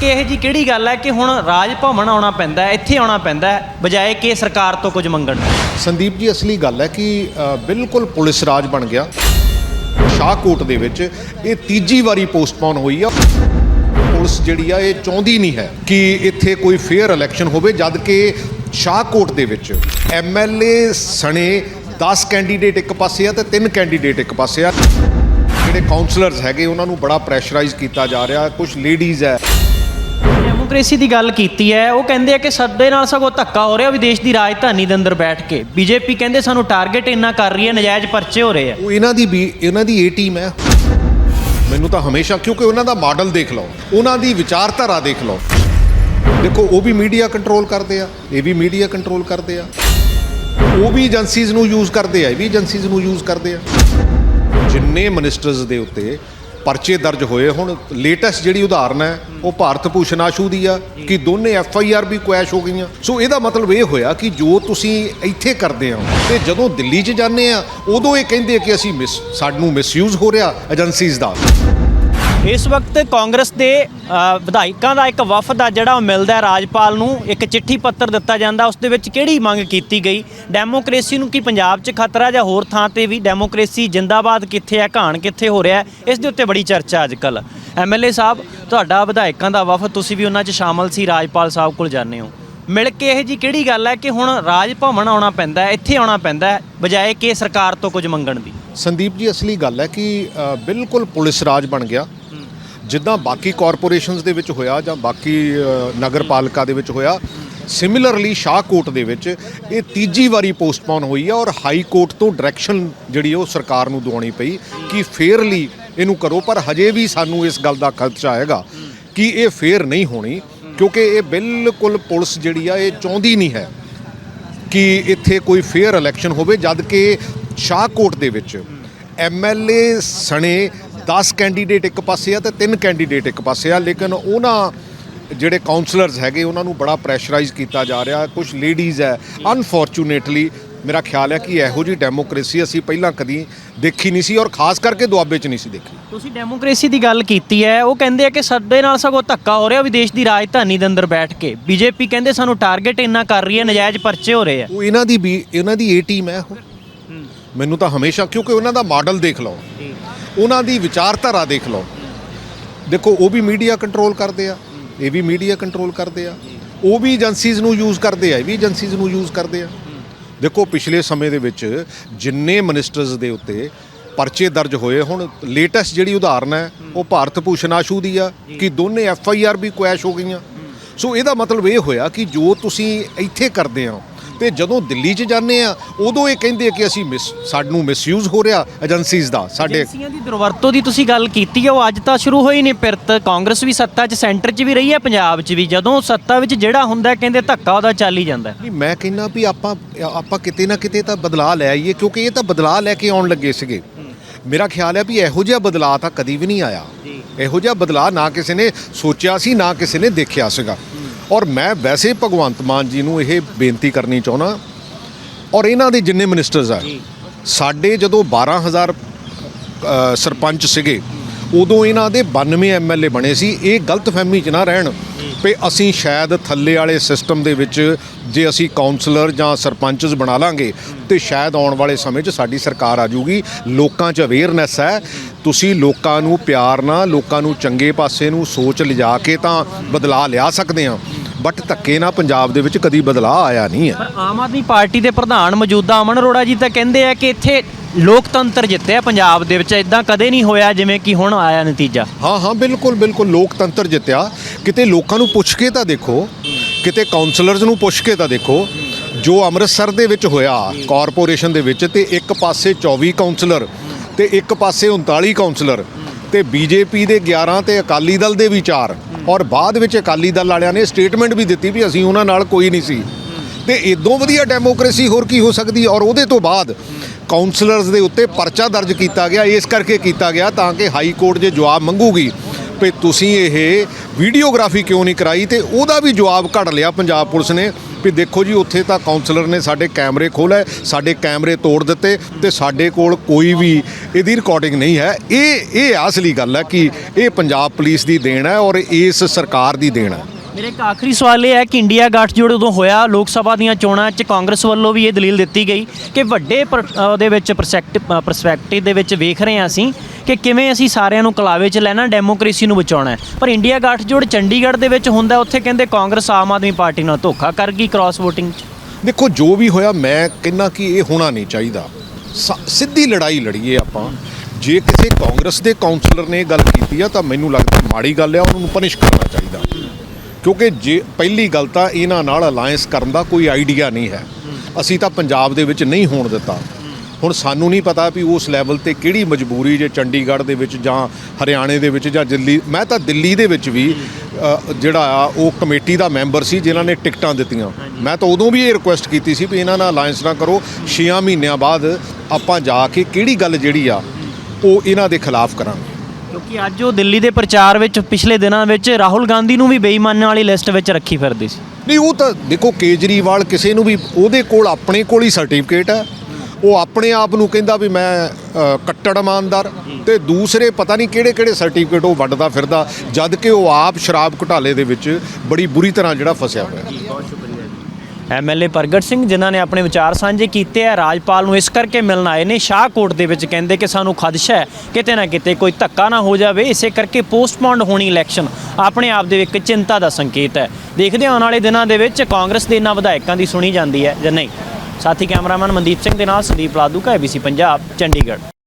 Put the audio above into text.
ਕੇ ਇਹ ਜੀ ਕਿਹੜੀ ਗੱਲ ਹੈ ਕਿ ਹੁਣ ਰਾਜ ਭਵਨ ਆਉਣਾ ਪੈਂਦਾ ਹੈ, ਇੱਥੇ ਆਉਣਾ ਪੈਂਦਾ ਹੈ, ਬਜਾਏ ਕਿ ਸਰਕਾਰ ਤੋਂ ਕੁਝ ਮੰਗਣ। ਸੰਦੀਪ ਜੀ, ਅਸਲੀ ਗੱਲ ਹੈ ਕਿ ਬਿਲਕੁਲ ਪੁਲਿਸ ਰਾਜ ਬਣ ਗਿਆ। ਸ਼ਾਹਕੋਟ ਦੇ ਵਿੱਚ ਇਹ ਤੀਜੀ ਵਾਰੀ ਪੋਸਟਪੋਨ ਹੋਈ ਆ। ਪੁਲਿਸ ਜਿਹੜੀ ਆ, ਇਹ ਚਾਹੁੰਦੀ ਨਹੀਂ ਹੈ ਕਿ ਇੱਥੇ ਕੋਈ ਫੇਅਰ ਇਲੈਕਸ਼ਨ ਹੋਵੇ, ਜਦ ਕਿ ਸ਼ਾਹਕੋਟ ਦੇ ਵਿੱਚ ਐਮਐਲਏ ਸਣੇ 10 ਕੈਂਡੀਡੇਟ ਇੱਕ ਪਾਸੇ ਆ ਤੇ 3 ਕੈਂਡੀਡੇਟ ਇੱਕ ਪਾਸੇ ਆ। ਜਿਹੜੇ ਕਾਉਂਸਲਰਸ ਹੈਗੇ, ਉਹਨਾਂ ਨੂੰ ਬੜਾ ਪ੍ਰੈਸ਼ਰਾਈਜ਼ ਕੀਤਾ ਜਾ ਰਿਹਾ। ਕੁਝ ਲੇਡੀਜ਼ ਹੈ ਡੈਮੋਕ੍ਰੇਸੀ ਦੀ ਗੱਲ ਕੀਤੀ ਹੈ, ਉਹ ਕਹਿੰਦੇ ਆ ਕਿ ਸਾਡੇ ਨਾਲ ਸਗੋਂ ਧੱਕਾ ਹੋ ਰਿਹਾ ਵਿਦੇਸ਼ ਦੀ ਰਾਜਧਾਨੀ ਦੇ ਅੰਦਰ ਬੈਠ ਕੇ। ਬੀਜੇਪੀ ਕਹਿੰਦੇ ਸਾਨੂੰ ਟਾਰਗੇਟ ਇੰਨਾ ਕਰ ਰਹੀ ਹੈ, ਨਜਾਇਜ਼ ਪਰਚੇ ਹੋ ਰਹੇ ਆ। ਉਹ ਇਹਨਾਂ ਦੀ ਵੀ ਇਹਨਾਂ ਦੀ ਏ ਟੀਮ ਹੈ। ਮੈਨੂੰ ਤਾਂ ਹਮੇਸ਼ਾ ਕਿਉਂਕਿ ਉਹਨਾਂ ਦਾ ਮਾਡਲ ਦੇਖ ਲਓ, ਉਹਨਾਂ ਦੀ ਵਿਚਾਰਧਾਰਾ ਦੇਖ ਲਓ। ਦੇਖੋ, ਉਹ ਵੀ ਮੀਡੀਆ ਕੰਟਰੋਲ ਕਰਦੇ ਆ, ਇਹ ਵੀ ਮੀਡੀਆ ਕੰਟਰੋਲ ਕਰਦੇ ਆ। ਉਹ ਵੀ ਏਜੰਸੀਜ਼ ਨੂੰ ਯੂਜ਼ ਕਰਦੇ ਆ, ਇਹ ਵੀ ਏਜੰਸੀਜ਼ ਨੂੰ ਯੂਜ਼ ਕਰਦੇ ਆ। ਜਿੰਨੇ ਮਿਨਿਸਟਰਸ ਦੇ ਉੱਤੇ ਪਰਚੇ ਦਰਜ ਹੋਏ ਹੁਣ ਲੇਟੈਸਟ ਜਿਹੜੀ ਉਦਾਹਰਨ ਹੈ, ਉਹ ਭਾਰਤ ਭੂਸ਼ਣ ਆਸ਼ੂ ਦੀ ਆ, ਕਿ ਦੋਨੇ ਐਫ ਆਈ ਆਰ ਵੀ ਕੁਐਸ਼ ਹੋ ਗਈਆਂ। ਸੋ ਇਹਦਾ ਮਤਲਬ ਇਹ ਹੋਇਆ ਕਿ ਜੋ ਤੁਸੀਂ ਇੱਥੇ ਕਰਦੇ ਹੋ, ਤੇ ਜਦੋਂ ਦਿੱਲੀ 'ਚ ਜਾਂਦੇ ਆ, ਉਦੋਂ ਇਹ ਕਹਿੰਦੇ ਕਿ ਅਸੀਂ ਮਿਸ, ਸਾਨੂੰ ਮਿਸਯੂਜ਼ ਹੋ ਰਿਹਾ ਏਜੰਸੀਜ਼ ਦਾ। ਇਸ ਵਕਤ ਕਾਂਗਰਸ ਦੇ ਵਿਧਾਇਕਾਂ ਦਾ ਇੱਕ ਵਫਦ ਆ ਜਿਹੜਾ ਉਹ ਮਿਲਦਾ ਹੈ ਰਾਜਪਾਲ ਨੂੰ। ਇੱਕ ਚਿੱਠੀ ਪੱਤਰ ਦਿੱਤਾ ਜਾਂਦਾ, ਉਸ ਦੇ ਵਿੱਚ ਕਿਹੜੀ ਮੰਗ ਕੀਤੀ ਗਈ? ਡੈਮੋਕ੍ਰੇਸੀ ਨੂੰ ਕੀ ਪੰਜਾਬ 'ਚ ਖਤਰਾ ਜਾਂ ਹੋਰ ਥਾਂ ਤੇ ਵੀ? ਡੈਮੋਕ੍ਰੇਸੀ ਜਿੰਦਾਬਾਦ ਕਿੱਥੇ ਹੈ, ਘਾਣ ਕਿੱਥੇ ਹੋ ਰਿਹਾ ਇਸ ਦੇ ਉੱਤੇ ਬੜੀ ਚਰਚਾ ਅੱਜ ਕੱਲ ਐਮਐਲਏ ਸਾਹਿਬ, ਤੁਹਾਡਾ ਵਿਧਾਇਕਾਂ ਦਾ ਵਫਦ, ਤੁਸੀਂ ਵੀ ਉਹਨਾਂ 'ਚ ਸ਼ਾਮਲ ਸੀ, ਰਾਜਪਾਲ ਸਾਹਿਬ ਕੋਲ ਜਾਂਦੇ ਹੋ। ਮਿਲ ਕੇ ਇਹ ਜੀ ਕਿਹੜੀ ਗੱਲ ਹੈ ਕਿ ਹੁਣ ਰਾਜ ਭਵਨ ਆਉਣਾ ਪੈਂਦਾ ਹੈ, ਇੱਥੇ ਆਉਣਾ ਪੈਂਦਾ ਹੈ, ਬਜਾਏ ਕਿ ਸਰਕਾਰ ਤੋਂ ਕੁਝ ਮੰਗਣ ਦੀ? ਸੰਦੀਪ ਜੀ, ਅਸਲੀ ਗੱਲ ਹੈ ਕਿ ਬਿਲਕੁਲ ਪੁਲਿਸ ਰਾਜ ਬਣ ਗਿਆ। ਜਿੱਦਾਂ ਬਾਕੀ ਕਾਰਪੋਰੇਸ਼ਨਸ ਦੇ ਵਿੱਚ ਹੋਇਆ ਜਾਂ ਬਾਕੀ ਨਗਰ ਪਾਲਿਕਾ ਦੇ ਵਿੱਚ ਹੋਇਆ ਸਿਮਿਲਰਲੀ ਸ਼ਾਹਕੋਟ ਦੇ ਵਿੱਚ ਇਹ ਤੀਜੀ ਵਾਰੀ ਪੋਸਟਪੋਨ ਹੋਈ ਆ ਔਰ ਹਾਈ ਕੋਰਟ ਤੋਂ ਡਾਇਰੈਕਸ਼ਨ ਜਿਹੜੀ ਉਹ ਸਰਕਾਰ ਨੂੰ ਦਵਾਉਣੀ ਪਈ ਕਿ ਫੇਅਰਲੀ ਇਹਨੂੰ ਕਰੋ, ਪਰ ਹਜੇ ਵੀ ਸਾਨੂੰ ਇਸ ਗੱਲ ਦਾ ਖਦਸ਼ਾ ਹੈਗਾ ਕਿ ਇਹ ਫੇਅਰ ਨਹੀਂ ਹੋਣੀ, ਕਿਉਂਕਿ ਇਹ ਬਿਲਕੁਲ ਪੁਲਿਸ ਜਿਹੜੀ ਆ, ਇਹ ਚਾਹੁੰਦੀ ਨਹੀਂ ਹੈ ਕਿ ਇੱਥੇ ਕੋਈ ਫੇਅਰ ਇਲੈਕਸ਼ਨ ਹੋਵੇ, ਜਦ ਕਿ ਸ਼ਾਹਕੋਟ ਦੇ ਵਿੱਚ ਐਮਐਲਏ ਸਣੇ 10 ਕੈਂਡੀਡੇਟ ਇੱਕ ਪਾਸੇ ਆ ਤੇ 3 ਕੈਂਡੀਡੇਟ ਇੱਕ ਪਾਸੇ ਆ ਲੇਕਿਨ ਉਹਨਾਂ ਜਿਹੜੇ ਕਾਉਂਸਲਰਸ ਹੈਗੇ ਉਹਨਾਂ ਨੂੰ ਬੜਾ ਪ੍ਰੈਸ਼ਰਾਈਜ਼ ਕੀਤਾ ਜਾ ਰਿਹਾ। ਕੁਝ ਲੇਡੀਜ਼ ਹੈ। ਅਨਫੋਰਚੂਨੇਟਲੀ ਮੇਰਾ ਖਿਆਲ ਹੈ ਕਿ ਇਹੋ ਜੀ ਡੈਮੋਕ੍ਰੇਸੀ ਅਸੀਂ ਪਹਿਲਾਂ ਕਦੀ ਦੇਖੀ ਨਹੀਂ ਸੀ ਔਰ ਖਾਸ ਕਰਕੇ ਦੁਆਬੇ 'ਚ ਨਹੀਂ ਸੀ ਦੇਖੀ। ਤੁਸੀਂ ਡੈਮੋਕ੍ਰੇਸੀ ਦੀ ਗੱਲ ਕੀਤੀ ਹੈ। ਉਹ ਕਹਿੰਦੇ ਆ ਕਿ ਸਾਡੇ ਨਾਲ ਸਗੋਂ ਧੱਕਾ ਹੋ ਰਿਹਾ ਵਿਦੇਸ਼ ਦੀ ਰਾਜਧਾਨੀ ਦੇ ਅੰਦਰ ਬੈਠ ਕੇ। ਬੀਜੇਪੀ ਕਹਿੰਦੇ ਸਾਨੂੰ ਟਾਰਗੇਟ ਇੰਨਾ ਕਰ ਰਹੀ ਹੈ ਨਜਾਇਜ਼ ਪਰਚੇ ਹੋ ਰਹੇ ਆ। ਉਹ ਇਹਨਾਂ ਦੀ ਵੀ ਇਹਨਾਂ ਦੀ ਏ ਟੀਮ ਹੈ ਉਹ ਮੈਨੂੰ ਤਾਂ ਹਮੇਸ਼ਾ ਕਿਉਂਕਿ ਉਹਨਾਂ ਦਾ ਮਾਡਲ ਦੇਖ ਲਓ। ਉਹਨਾਂ ਦੀ ਵਿਚਾਰਧਾਰਾ ਦੇਖ ਲਓ। ਦੇਖੋ, ਉਹ ਵੀ ਮੀਡੀਆ ਕੰਟਰੋਲ ਕਰਦੇ ਆ, ਇਹ ਵੀ ਮੀਡੀਆ ਕੰਟਰੋਲ ਕਰਦੇ ਆ। ਉਹ ਵੀ ਏਜੰਸੀਜ਼ ਨੂੰ ਯੂਜ਼ ਕਰਦੇ ਆ, ਇਹ ਵੀ ਏਜੰਸੀਜ਼ ਨੂੰ ਯੂਜ਼ ਕਰਦੇ ਆ। ਦੇਖੋ, ਪਿਛਲੇ ਸਮੇਂ ਦੇ ਵਿੱਚ ਜਿੰਨੇ ਮਿਨਿਸਟਰਸ ਦੇ ਉੱਤੇ ਪਰਚੇ ਦਰਜ ਹੋਏ ਹੁਣ, ਲੇਟੈਸਟ ਜਿਹੜੀ ਉਦਾਹਰਨ ਹੈ, ਉਹ ਭਾਰਤ ਭੂਸ਼ਣ ਆਸ਼ੂ ਦੀ ਆ, ਕਿ ਦੋਨੇ ਐਫ ਆਈ ਆਰ ਵੀ ਕੁਐਸ਼ ਹੋ ਗਈਆਂ। ਸੋ ਇਹਦਾ ਮਤਲਬ ਇਹ ਹੋਇਆ ਕਿ ਜੋ ਤੁਸੀਂ ਇੱਥੇ ਕਰਦੇ ਹੋ ਤੇ ਜਦੋਂ ਦਿੱਲੀ 'ਚ ਜਾਂਦੇ ਆ ਉਦੋਂ ਇਹ ਕਹਿੰਦੇ ਆ ਕਿ ਅਸੀਂ ਮਿਸ ਸਾਨੂੰ ਮਿਸਯੂਜ਼ ਹੋ ਰਿਹਾ ਏਜੰਸੀਜ਼ ਦਾ ਸਾਡੇ ਏਜੰਸੀਆਂ ਦੀ ਦੁਰਵਰਤੋਂ ਦੀ ਤੁਸੀਂ ਗੱਲ ਕੀਤੀ ਹੈ ਉਹ ਅੱਜ ਤਾਂ ਸ਼ੁਰੂ ਹੋਈ ਨਹੀਂ ਪਿਰਤ ਕਾਂਗਰਸ ਵੀ ਸੱਤਾ 'ਚ ਸੈਂਟਰ 'ਚ ਵੀ ਰਹੀ ਹੈ ਪੰਜਾਬ 'ਚ ਵੀ। ਜਦੋਂ ਸੱਤਾ ਵਿੱਚ ਜਿਹੜਾ ਹੁੰਦਾ ਕਹਿੰਦੇ ਧੱਕਾ ਉਹਦਾ ਚੱਲ ਹੀ ਜਾਂਦਾ। ਨਹੀਂ ਮੈਂ ਕਹਿੰਦਾ ਵੀ ਆਪਾਂ ਆਪਾਂ ਕਿਤੇ ਨਾ ਕਿਤੇ ਤਾਂ ਬਦਲਾਅ ਲੈ ਆਈਏ ਕਿਉਂਕਿ ਇਹ ਤਾਂ ਬਦਲਾਅ ਲੈ ਕੇ ਆਉਣ ਲੱਗੇ ਸੀਗੇ। ਮੇਰਾ ਖਿਆਲ ਹੈ ਵੀ ਇਹੋ ਜਿਹਾ ਬਦਲਾਅ ਤਾਂ ਕਦੀ ਵੀ ਨਹੀਂ ਆਇਆ। ਇਹੋ ਜਿਹਾ ਬਦਲਾਅ ਨਾ ਕਿਸੇ ਨੇ ਸੋਚਿਆ ਸੀ ਨਾ ਕਿਸੇ ਨੇ ਦੇਖਿਆ ਸੀਗਾ। ਔਰ ਮੈਂ ਵੈਸੇ ਭਗਵੰਤ ਮਾਨ ਜੀ ਨੂੰ ਇਹ ਬੇਨਤੀ ਕਰਨੀ ਚਾਹੁੰਦਾ ਔਰ ਇਹਨਾਂ ਦੇ ਜਿੰਨੇ ਮਿਨਿਸਟਰਸ ਆ ਸਾਡੇ ਜਦੋਂ 12000 ਅ, ਸਰਪੰਚ ਸੀਗੇ ਉਦੋਂ ਇਹਨਾਂ ਦੇ 92 ਐਮਐਲਏ ਬਣੇ ਸੀ ਇਹ ਗਲਤਫਹਿਮੀ 'ਚ ਨਾ ਰਹਿਣ ਵੀ ਅਸੀਂ ਸ਼ਾਇਦ ਥੱਲੇ ਵਾਲੇ ਸਿਸਟਮ ਦੇ ਵਿੱਚ ਜੇ ਅਸੀਂ ਕਾਉਂਸਲਰ ਜਾਂ ਸਰਪੰਚਸ ਬਣਾ ਲਾਂਗੇ ਤੇ ਸ਼ਾਇਦ ਆਉਣ ਵਾਲੇ ਸਮੇਂ 'ਚ ਸਾਡੀ ਸਰਕਾਰ ਆ ਜਾਊਗੀ। ਲੋਕਾਂ 'ਚ ਅਵੇਅਰਨੈਸ ਹੈ। ਤੁਸੀਂ ਲੋਕਾਂ ਨੂੰ ਪਿਆਰ ਨਾਲ ਲੋਕਾਂ ਨੂੰ ਚੰਗੇ ਪਾਸੇ ਨੂੰ ਸੋਚ ਲਿਜਾ ਕੇ ਤਾਂ ਬਦਲਾਅ ਲਿਆ ਸਕਦੇ ਆ। ਬਟ ਧੱਕੇ ਨਾਲ ਪੰਜਾਬ ਦੇ ਵਿੱਚ ਕਦੀ ਬਦਲਾਅ ਆਇਆ ਨਹੀਂ ਹੈ। ਪਰ ਆਮ ਆਦਮੀ ਪਾਰਟੀ ਦੇ ਪ੍ਰਧਾਨ ਮੌਜੂਦਾ ਅਮਨ ਅਰੋੜਾ ਜੀ ਤਾਂ ਕਹਿੰਦੇ ਆ ਕਿ ਇੱਥੇ ਲੋਕਤੰਤਰ ਜਿੱਤਿਆ ਪੰਜਾਬ ਦੇ ਵਿੱਚ ਇਦਾਂ ਕਦੇ ਨਹੀਂ ਹੋਇਆ ਜਿਵੇਂ ਕਿ ਹੁਣ ਆਇਆ ਨਤੀਜਾ। ਹਾਂ ਹਾਂ ਬਿਲਕੁਲ ਬਿਲਕੁਲ ਲੋਕਤੰਤਰ ਜਿੱਤਿਆ। ਕਿਤੇ ਲੋਕਾਂ ਨੂੰ ਪੁੱਛ ਕੇ ਤਾਂ ਦੇਖੋ ਕਿਤੇ ਕਾਉਂਸਲਰਸ ਨੂੰ ਪੁੱਛ ਕੇ ਤਾਂ ਦੇਖੋ ਜੋ ਅੰਮ੍ਰਿਤਸਰ ਦੇ ਵਿੱਚ ਹੋਇਆ ਕਾਰਪੋਰੇਸ਼ਨ ਦੇ ਵਿੱਚ ਤੇ ਇੱਕ ਪਾਸੇ 24 ਕਾਉਂਸਲਰ ਤੇ ਇੱਕ ਪਾਸੇ 39 ਕਾਉਂਸਲਰ ਤੇ ਬੀਜੇਪੀ ਦੇ 11 ਤੇ ਅਕਾਲੀ ਦਲ ਦੇ ਵੀ 4 ਔਰ ਬਾਅਦ ਵਿੱਚ ਅਕਾਲੀ ਦਲ ਵਾਲਿਆਂ ਨੇ ਸਟੇਟਮੈਂਟ ਵੀ ਦਿੱਤੀ ਵੀ ਅਸੀਂ ਉਹਨਾਂ ਨਾਲ ਕੋਈ ਨਹੀਂ ਸੀ। ਤੇ ਇਦੋਂ ਵਧੀਆ ਡੈਮੋਕ੍ਰੇਸੀ ਹੋਰ ਕੀ ਹੋ ਸਕਦੀ ਔਰ ਉਹਦੇ ਤੋਂ ਬਾਅਦ ਕਾਉਂਸਲਰਸ ਦੇ ਉੱਤੇ ਪਰਚਾ ਦਰਜ ਕੀਤਾ ਗਿਆ, ਇਸ ਕਰਕੇ ਕੀਤਾ ਗਿਆ ਤਾਂ ਕਿ ਹਾਈ ਕੋਰਟ ਜੇ ਜਵਾਬ ਮੰਗੂਗੀ ਵੀ ਤੁਸੀਂ ਇਹ ਵੀਡੀਓਗ੍ਰਾਫੀ ਕਿਉਂ ਨਹੀਂ ਕਰਾਈ? ਤੇ ਉਹਦਾ ਵੀ ਜਵਾਬ ਘੜ ਲਿਆ ਪੰਜਾਬ ਪੁਲਿਸ ਨੇ। ਵੀ ਦੇਖੋ ਜੀ, ਉੱਥੇ ਤਾਂ ਕਾਉਂਸਲਰ ਨੇ ਸਾਡੇ ਕੈਮਰੇ ਖੋਲ੍ਹੇ, ਸਾਡੇ ਕੈਮਰੇ ਤੋੜ ਦਿੱਤੇ ਤੇ ਸਾਡੇ ਕੋਲ ਕੋਈ ਵੀ ਇਹਦੀ ਰਿਕਾਰਡਿੰਗ ਨਹੀਂ ਹੈ। ਇਹ ਇਹ ਅਸਲੀ ਗੱਲ ਹੈ ਕਿ ਇਹ ਪੰਜਾਬ ਪੁਲਿਸ ਦੀ ਦੇਣ ਹੈ ਔਰ ਇਸ ਸਰਕਾਰ ਦੀ ਦੇਣ ਹੈ। ਮੇਰੇ ਇੱਕ ਆਖਰੀ ਸਵਾਲ ਇਹ ਹੈ ਕਿ ਇੰਡੀਆ ਗੱਠਜੋੜ ਉਦੋਂ ਹੋਇਆ, ਲੋਕ ਸਭਾ ਦੀਆਂ ਚੋਣਾਂ 'ਚ ਕਾਂਗਰਸ ਵੱਲੋਂ ਵੀ ਇਹ ਦਲੀਲ ਦਿੱਤੀ ਗਈ ਕਿ ਵੱਡੇ ਪਰ- ਉਹਦੇ ਵਿੱਚ ਪਰਸਪੈਕਟਿਵ ਦੇ ਵਿੱਚ ਵੇਖ ਰਹੇ ਹਾਂ ਅਸੀਂ ਕਿ ਕਿਵੇਂ ਅਸੀਂ ਸਾਰਿਆਂ ਨੂੰ ਕਲਾਵੇ 'ਚ ਲੈਣਾ, ਡੈਮੋਕ੍ਰੇਸੀ ਨੂੰ ਬਚਾਉਣਾ ਹੈ। ਪਰ ਇੰਡੀਆ ਗੱਠਜੋੜ ਚੰਡੀਗੜ੍ਹ ਦੇ ਵਿੱਚ ਹੁੰਦਾ, ਉੱਥੇ ਕਹਿੰਦੇ ਕਾਂਗਰਸ ਆਮ ਆਦਮੀ ਪਾਰਟੀ ਨਾਲ ਧੋਖਾ ਕਰ ਗਈ ਕ੍ਰਾਸ ਵੋਟਿੰਗ 'ਚ। ਦੇਖੋ, ਜੋ ਵੀ ਹੋਇਆ, ਮੈਂ ਕਹਿੰਨਾ ਕਿ ਇਹ ਹੋਣਾ ਨਹੀਂ ਚਾਹੀਦਾ। ਸ- ਸਿੱਧੀ ਲੜਾਈ ਲੜੀਏ ਆਪਾਂ। ਜੇ ਕਿਸੇ ਕਾਂਗਰਸ ਦੇ ਕਾਉਂਸਲਰ ਨੇ ਇਹ ਗੱਲ ਕੀਤੀ ਆ, ਤਾਂ ਮੈਨੂੰ ਲੱਗਦਾ ਮਾੜੀ ਗੱਲ ਆ ਨੂੰ ਪਨਿਸ਼ ਕਰਨਾ ਚਾਹੀਦਾ। ਕਿਉਂਕਿ ਜੇ ਪਹਿਲੀ ਗੱਲ ਤਾਂ ਇਹਨਾਂ ਨਾਲ ਅਲਾਈਅੰਸ ਕਰਨ ਦਾ ਕੋਈ ਆਈਡੀਆ ਨਹੀਂ ਹੈ। ਅਸੀਂ ਤਾਂ ਪੰਜਾਬ ਦੇ ਵਿੱਚ ਨਹੀਂ ਹੋਣ ਦਿੱਤਾ। ਹੁਣ ਸਾਨੂੰ ਨਹੀਂ ਪਤਾ ਵੀ ਉਸ ਲੈਵਲ ਤੇ ਕਿਹੜੀ ਮਜਬੂਰੀ ਜੇ ਚੰਡੀਗੜ੍ਹ ਦੇ ਵਿੱਚ ਜਾਂ ਹਰਿਆਣੇ ਦੇ ਵਿੱਚ ਜਾਂ ਦਿੱਲੀ ਮੈਂ ਤਾਂ ਦਿੱਲੀ ਦੇ ਵਿੱਚ ਵੀ ਜਿਹੜਾ ਆ ਉਹ ਕਮੇਟੀ ਦਾ ਮੈਂਬਰ ਸੀ ਜਿਨ੍ਹਾਂ ਨੇ ਟਿਕਟਾਂ ਦਿੱਤੀਆਂ। ਮੈਂ ਤਾਂ ਉਦੋਂ ਵੀ ਇਹ ਰਿਕੁਐਸਟ ਕੀਤੀ ਸੀ ਵੀ ਇਹਨਾਂ ਨਾਲ ਅਲਾਈਅੰਸ ਨਾ ਕਰੋ। 6 ਮਹੀਨਿਆਂ ਬਾਅਦ ਆਪਾਂ ਜਾ ਕੇ ਕਿਹੜੀ ਗੱਲ ਜਿਹੜੀ ਆ ਉਹ ਇਹਨਾਂ ਦੇ ਖਿਲਾਫ ਕਰਾਂਗੇ। ਕਿਉਂਕਿ ਅੱਜ ਉਹ ਦਿੱਲੀ ਦੇ ਪ੍ਰਚਾਰ ਵਿੱਚ ਪਿਛਲੇ ਦਿਨਾਂ ਵਿੱਚ ਰਾਹੁਲ ਗਾਂਧੀ ਨੂੰ ਵੀ ਬੇਈਮਾਨਾਂ ਵਾਲੀ ਲਿਸਟ ਵਿੱਚ ਰੱਖੀ ਫਿਰਦੀ ਸੀ। ਨਹੀਂ, ਉਹ ਤਾਂ ਦੇਖੋ, ਕੇਜਰੀਵਾਲ ਕਿਸੇ ਨੂੰ ਵੀ ਉਹਦੇ ਕੋਲ ਆਪਣੇ ਕੋਲ ਹੀ ਸਰਟੀਫਿਕੇਟ ਹੈ। ਉਹ ਆਪਣੇ ਆਪ ਨੂੰ ਕਹਿੰਦਾ ਵੀ ਮੈਂ ਕੱਟੜ ਇਮਾਨਦਾਰ ਤੇ ਦੂਸਰੇ ਪਤਾ ਨਹੀਂ ਕਿਹੜੇ ਕਿਹੜੇ ਸਰਟੀਫਿਕੇਟ ਉਹ ਵੱਢਦਾ ਫਿਰਦਾ, ਜਦ ਕਿ ਉਹ ਆਪ ਸ਼ਰਾਬ ਘੁਟਾਲੇ ਦੇ ਵਿੱਚ ਬੜੀ ਬੁਰੀ ਤਰ੍ਹਾਂ ਜਿਹੜਾ ਫਸਿਆ ਹੋਇਆ। ਐਮਐਲਏ ਪ੍ਰਗਟ ਸਿੰਘ, ਜਿਨ੍ਹਾਂ ਨੇ ਆਪਣੇ ਵਿਚਾਰ ਸਾਂਝੇ ਕੀਤੇ ਆ, ਰਾਜਪਾਲ ਨੂੰ ਇਸ ਕਰਕੇ ਮਿਲਣ ਆਏ ਨੇ ਸ਼ਾਹਕੋਟ ਦੇ ਵਿੱਚ ਕਹਿੰਦੇ ਕਿ ਸਾਨੂੰ ਖਦਸ਼ਾ ਹੈ, ਕਿਤੇ ਨਾ ਕਿਤੇ ਕੋਈ ਧੱਕਾ ਨਾ ਹੋ ਜਾਵੇ, ਇਸੇ ਕਰਕੇ ਪੋਸਟਪੋਨਡ ਹੋਣੀ ਇਲੈਕਸ਼ਨ ਆਪਣੇ ਆਪ ਦੇ ਇੱਕ ਚਿੰਤਾ ਦਾ ਸੰਕੇਤ ਹੈ। ਦੇਖਦੇ ਹਾਂ ਆਉਣ ਵਾਲੇ ਦਿਨਾਂ ਦੇ ਵਿੱਚ ਕਾਂਗਰਸ ਦੇ ਇਹਨਾਂ ਵਿਧਾਇਕਾਂ ਦੀ ਸੁਣੀ ਜਾਂਦੀ ਹੈ ਜਾਂ ਨਹੀਂ। ਸਾਥੀ ਕੈਮਰਾਮੈਨ ਮਨਦੀਪ ਸਿੰਘ ਦੇ ਨਾਲ ਸੰਦੀਪ ਲਾਦੂ ਕਾ ABC ਪੰਜਾਬ, ਚੰਡੀਗੜ੍ਹ।